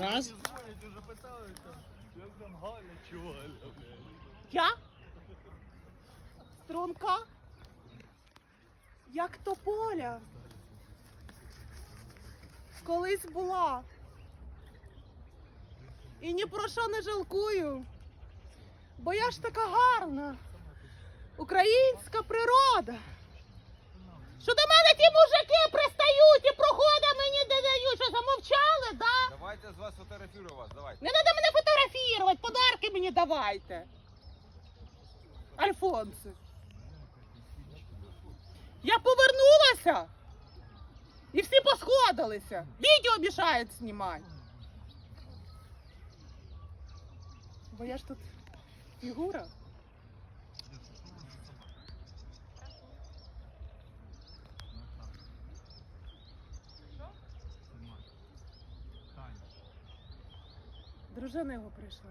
Раз. Дзвонять, уже питаються, Галя чи. Я? Струнка? Як тополя. Колись була. І ні про що не жалкую. Бо я ж така гарна. Українська природа. Що до мене ті мужики пристають і проходи мені не дають, що замовчали, да? Давайте з вас фотографирую вас, давайте. Не треба мене фотографувати, подарки мені давайте. Альфонси. Я повернулася і всі посходилися. Відео мішають знімати. Бо я ж тут фігура. Дружина його прийшла.